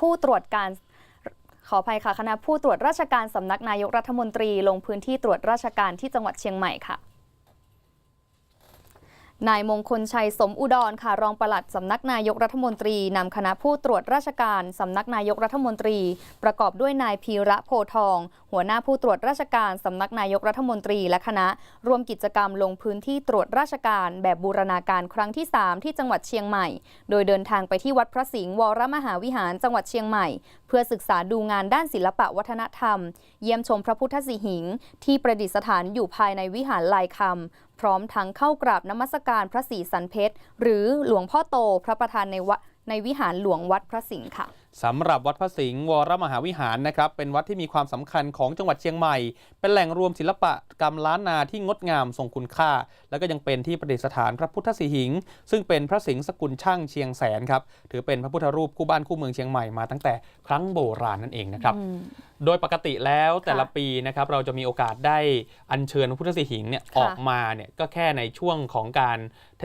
ผู้ตรวจการขออภัยค่ะคณะผู้ตรวจราชการสำนักนายกรัฐมนตรี ลงพื้นที่ตรวจราชการที่จังหวัดเชียงใหม่ค่ะ นายมงคลชัยสมอุดรค่ะรองปลัดสำนักนายกรัฐมนตรีนำคณะผู้ตรวจราชการสำนักนายกรัฐมนตรี ประกอบด้วยนายพีระโพทอง หัวหน้าผู้ตรวจราชการสำนักนายกรัฐมนตรีและคณะร่วมกิจกรรมลงพื้นที่ตรวจราชการแบบบูรณาการครั้งที่ 3 ที่จังหวัดเชียงใหม่ โดยเดินทางไปที่วัดพระสิงห์วรมหาวิหารจังหวัดเชียงใหม่ เพื่อศึกษาดูงานด้านศิลปะวัฒนธรรม เยี่ยมชมพระพุทธสิหิง ที่ประดิษฐานอยู่ภายในวิหารลายคำพร้อมทั้งเข้ากราบนมัสการพระศรีสันเพชร หรือหลวงพ่อโตพระประธานในวะในวิหารหลวงวัดพระสิงห์ค่ะสำหรับวัดพระสิงห์วรมหาวิหารนะครับ เป็นวัดที่มีความสำคัญของจังหวัดเชียงใหม่ เป็นแหล่งรวมศิลปะกรรมล้านนาที่งดงามทรงคุณค่า แล้วก็ยังเป็นที่ประดิษฐานพระพุทธสีหิงค์ซึ่งเป็นพระสิงห์สกุลช่างเชียงแสนครับ ถือเป็นพระพุทธรูปคู่บ้านคู่เมืองเชียงใหม่มาตั้งแต่ครั้งโบราณนั่นเองนะครับ โดยปกติแล้วแต่ละปีนะครับเราจะมีโอกาสได้อัญเชิญพระพุทธสีหิงค์เนี่ยค่ะออกมาเนี่ยก็แค่ในช่วงของการ